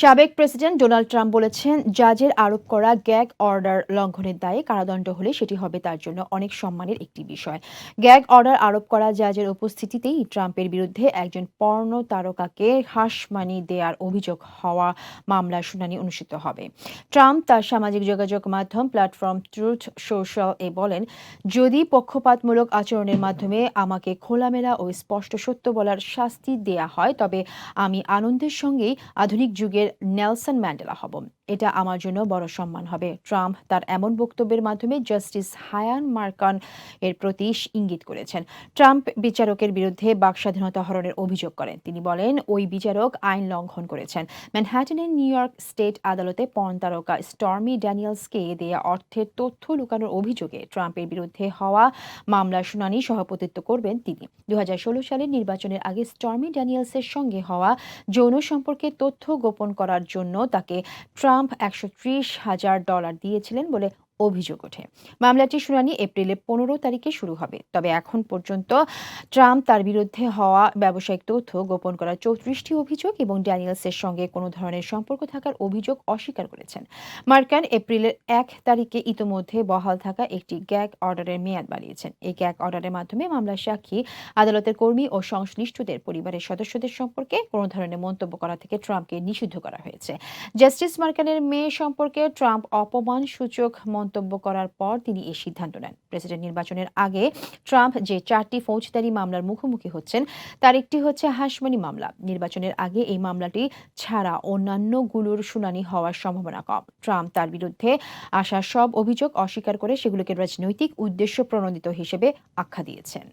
সাবেক president Donald Trump বলেছেন, জাজের আরোপ করা, গ্যাগ অর্ডার লঙ্ঘনের দায়ে কারাদণ্ড হলে সেটি হবে তার জন্য অনেক সম্মানের একটি বিষয়। গ্যাগ অর্ডার আরোপ করা জাজের উপস্থিতিতেই ট্রাম্পের বিরুদ্ধে একজন পর্ণ তারকাকে হাঁসমানি দেওয়ার অভিযোগ হওয়া মামলার শুনানি অনুষ্ঠিত হবে। ট্রাম্প তার সামাজিক যোগাযোগ মাধ্যম প্ল্যাটফর্ম ট্রুথ সোশ্যাল এ বলেন, যদি পক্ষপাতমূলক আচরণের মাধ্যমে আমাকে খোলামেলা ও স্পষ্ট সত্য বলার শাস্তি দেয়া হয়, তবে আমি আনন্দের সঙ্গেই আধুনিক যুগের নেলসন ম্যান্ডেলা হব। এটা আমার জন্য বড় সম্মান হবে। ট্রাম্প তার এমন বক্তব্যের মাধ্যমে জাস্টিস হায়ান মার্কান এর প্রতি ইঙ্গিত করেছেন। ট্রাম্প বিচারকের বিরুদ্ধে বাকস্বাধীনতা হরণের অভিযোগ করেন। তিনি বলেন, ওই বিচারক আইন লঙ্ঘন করেছেন। ম্যানহ্যাটনের নিউ ইয়র্ক স্টেট আদালতে পর্ন তারকা স্টর্মি ড্যানিয়েলসকে দেয়া অর্থের তথ্য লুকানোর অভিযোগে ট্রাম্পের বিরুদ্ধে হওয়া মামলার শুনানি সভাপতিত্ব করবেন তিনি। দু হাজার ষোলো সালের নির্বাচনের আগে স্টর্মি ড্যানিয়েলসের সঙ্গে হওয়া যৌন সম্পর্কে তথ্য গোপন করার জন্য তাকে ট্রাম্প একশো হাজার ডলার দিয়েছিলেন বলে অভিযোগ ওঠে। মামলাটির শুনানি এপ্রিলের পনেরো তারিখে শুরু হবে। তবে এখন পর্যন্ত ট্রাম্প তার বিরুদ্ধে হওয়া ব্যবসায়িক তথ্য গোপন করার চৌত্রিশটি অভিযোগ এবং ড্যানিয়েলসের সঙ্গে কোনো ধরনের সম্পর্ক থাকার অভিযোগ অস্বীকার করেছেন। মার্কান এপ্রিলের এক তারিখে ইতোমধ্যে বহাল থাকা একটি গ্যাগ অর্ডারের মেয়াদ বাড়িয়েছেন। এই গ্যাগ অর্ডারের মাধ্যমে মামলার সাক্ষী, আদালতের কর্মী ও সংশ্লিষ্টদের পরিবারের সদস্যদের সম্পর্কে কোনো ধরনের মন্তব্য করা থেকে ট্রাম্পকে নিষিদ্ধ করা হয়েছে। জাস্টিস মার্কানের মেয়ে সম্পর্কে ট্রাম্প অপমান সূচক মন্তব্য করার পর তিনি এই সিদ্ধান্ত নেন। প্রেসিডেন্ট নির্বাচনের আগে ট্রাম্প যে চারটি ফৌজদারি মামলার মুখোমুখি হচ্ছেন, তার একটি হচ্ছে হাসমানি মামলা। নির্বাচনের আগে এই মামলাটি ছাড়া অন্যান্যগুলোর শুনানি হওয়ার সম্ভাবনা কম। ট্রাম্প তার বিরুদ্ধে আসা সব অভিযোগ অস্বীকার করে সেগুলোকে রাজনৈতিক উদ্দেশ্য প্রণোদিত হিসেবে আখ্যা দিয়েছেন।